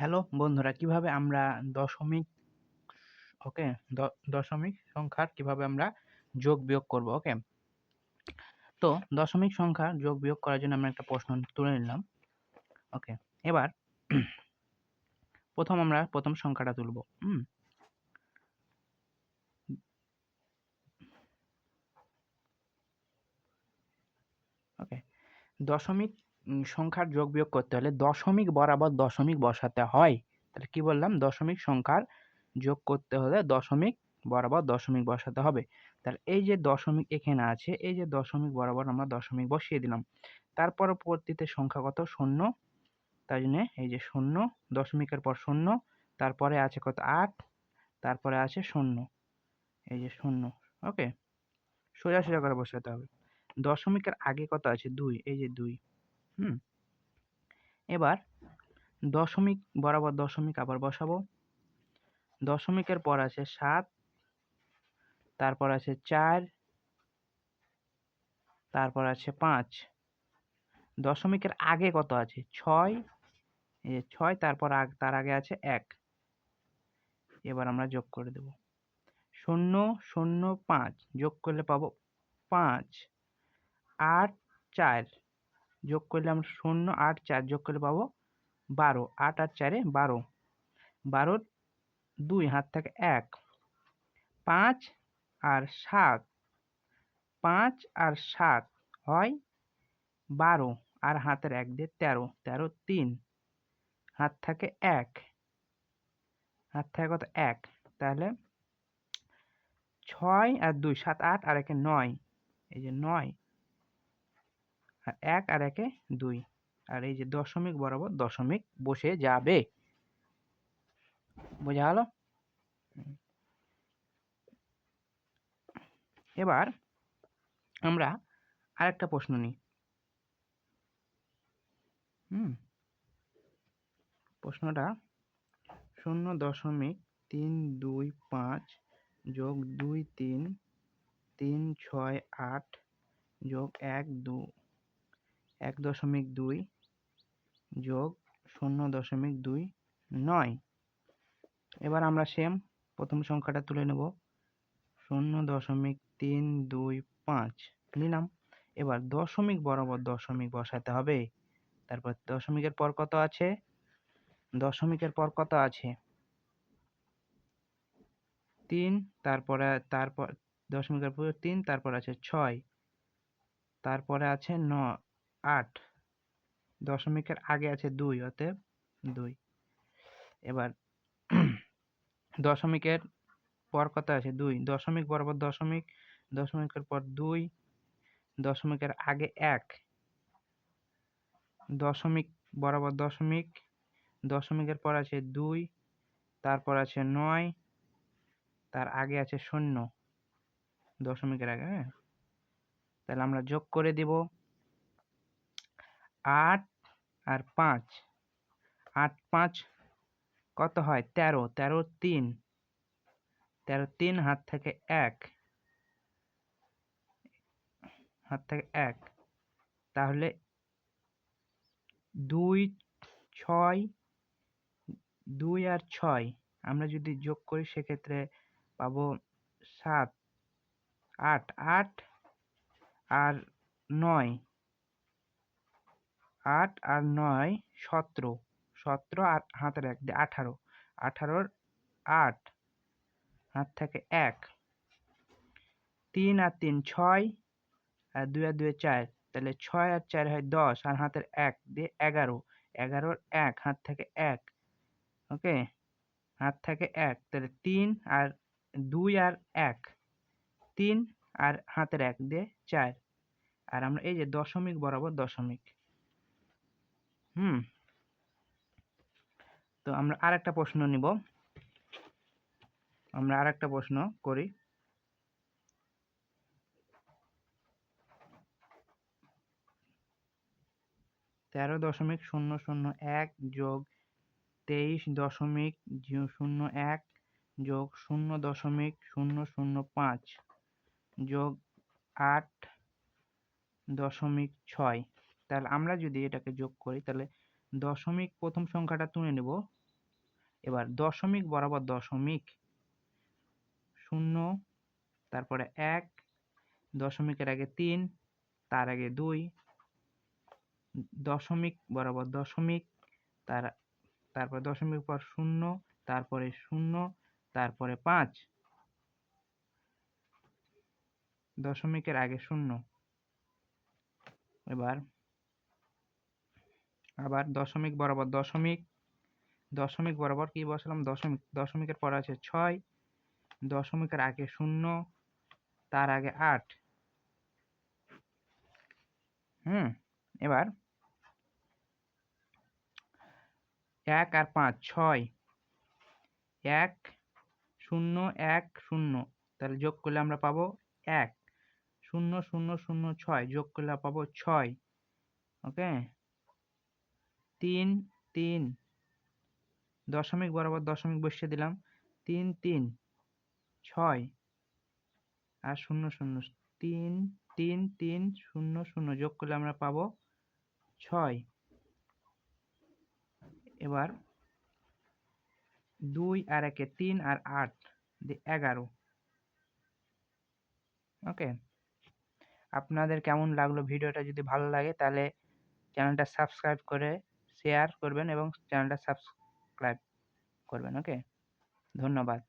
Hello বন্ধুরা, কীভাবে আমরা দশমিক, ওকে দশমিক সংখ্যার কীভাবে আমরা যোগ বিয়োগ করব, ওকে? তো দশমিক সংখ্যা যোগ বিয়োগ করার জন্য আমরা একটা প্রশ্ন তুলে নিলাম, ওকে? এবার প্রথম আমরা, প্রথম সংখ্যাটা তুলব, হুম? ওকে, দশমিক সংখ্যার যোগ বিয়োগ করতে হলে দশমিক বরাবর দশমিক বসাতে হয়। তাহলে কি বললাম? দশমিক সংখ্যার যোগ করতে হলে দশমিক বরাবর দশমিক বসাতে হবে। তাহলে এই যে দশমিক এখানে আছে, এই যে দশমিক বরাবর আমরা দশমিক বসিয়ে দিলাম। তার পরবর্তীতে সংখ্যা কত? শূন্য। তাই জন্য এই যে শূন্য, দশমিকের পর শূন্য, তারপরে আছে কত? আট, তারপরে আছে শূন্য। এই যে শূন্য, ওকে? সোজা সোজা করে বসাতে হবে। দশমিকের আগে কত আছে? দুই, এই যে দুই। হুম। এবার দশমিক বরাবর দশমিক আবার বসাবো। দশমিকের পর আছে সাত, তারপর আছে চার, তারপর আছে পাঁচ। দশমিকের আগে কত আছে? ছয়। এই ছয়, তারপর তার আগে আছে এক। এবার আমরা যোগ করে দেব। শূন্য শূন্য, পাঁচ। যোগ করলে পাবো পাঁচ। আট, চার। যোগ করলে আমরা শূন্য আট চার যোগ করলে পাবো বারো। আট আর চারে বারো। বারোর দুই, হাত থাকে এক। পাঁচ আর সাত। পাঁচ আর সাত হয় বারো আর হাতের এক দিয়ে তেরো। তেরো তিন। হাত থাকে এক। হাত থাকে কত? এক। তাহলে ছয় আর দুই, সাত, আট আর একে নয়। এই যে নয়। আর এক আর একে দুই। আর এই যে দশমিক বরাবর দশমিক বসে যাবে। বোঝা গেল? এবার আমরা আরেকটা প্রশ্ন নিই। হুম। প্রশ্নটা শূন্য দশমিক তিন দুই পাঁচ যোগ দুই তিন তিন ছয় আট যোগ এক দু এক দশমিক দুই যোগ শূন্য দশমিক দুই নয়। এবার আমরা সেম প্রথম সংখ্যাটা তুলে নেব। শূন্য দশমিক তিন দুই পাঁচ নিলাম। এবার দশমিক বরাবর দশমিক বসাতে হবে। তারপর দশমিকের পর কত আছে? দশমিকের পর কত আছে? তিন, তারপরে, তারপর, দশমিকের পর তিন, তারপর আছে ছয়, তারপরে আছে ন আট। দশমিকের আগে আছে দুই, অতএব দুই। এবার দশমিকের পর কত আছে? দুই। দশমিক বরাবর দশমিক, দশমিকের পর দুই, দশমিকের আগে এক। দশমিক বরাবর দশমিক, দশমিকের পর আছে দুই, তারপর আছে নয়, তার আগে আছে শূন্য। দশমিকের আগে হ্যাঁ? তাহলে আমরা যোগ করে দিব। আট আর পাঁচ। আট, পাঁচ কত হয়? তেরো। তেরো, তিন। তেরো, তিন, হাত থেকে এক। হাত থেকে এক। তাহলে দুই, ছয়, দুই আর ছয়। আমরা যদি যোগ করি, সেক্ষেত্রে পাবো সাত। আট আট আর নয়। আট আর নয় সতেরো। সতেরো আর হাতের এক দিয়ে আঠারো। আঠারোর আট, হাত থেকে এক। তিন আর তিন, ছয়। আর দুই আর দুই, চার। তাহলে ছয় আর চার হয় দশ আর হাতের এক দিয়ে এগারো। এগারোর এক, হাত থেকে এক। ওকে? হাত থেকে এক। তাহলে তিন আর দুই আর এক। তিন আর হাতের এক দিয়ে চার। আর আমরা এই যে দশমিক বরাবর দশমিক। হুম। তো আমরা আর একটা প্রশ্ন নিব। আমরা আর একটা প্রশ্ন করি। তেরো দশমিক শূন্য শূন্য এক যোগ তেইশ দশমিক শূন্য এক যোগ শূন্য দশমিক শূন্য শূন্য পাঁচ যোগ আট দশমিক ছয়। তাহলে আমরা যদি এটাকে যোগ করি, তাহলে দশমিক প্রথম সংখ্যাটা তুলে নেব। এবার দশমিক বরাবর দশমিক শূন্য, তারপরে এক, দশমিকের আগে তিন, তার আগে দুই, দশমিক বরাবর দশমিক, তার, তারপর দশমিক পর শূন্য, তারপরে শূন্য, তারপরে পাঁচ। দশমিকের আগে শূন্য। এবার আবার দশমিক বরাবর দশমিক দশমিক বরাবর কি বসালাম? দশমিক, দশমিকের পর আছে ছয়, দশমিকের আগে শূন্য, তার আগে আট। হুম, এবার এক আর পাঁচ, ছয়। এক, শূন্য এক, শূন্য। তাহলে যোগ করলে আমরা পাবো এক। শূন্য শূন্য শূন্য, ছয়। যোগ করলে পাবো ছয়। ওকে? তিন তিন। দশমিক বরাবর দশমিক বসিয়ে দিলাম। তিন তিন। ছয়। আর শূন্য শূন্য। তিন তিন তিন, শূন্য শূন্য যোগ করলে আমরা পাবো ছয়। এবার দুই আর একে তিন আর আট এগারো। ওকে? আপনাদের কেমন লাগল ভিডিওটা? যদি ভালো লাগে তাহলে চ্যানেলটা সাবস্ক্রাইব করে শেয়ার করবেন এবং চ্যানেলটা সাবস্ক্রাইব করবেন ওকে ধন্যবাদ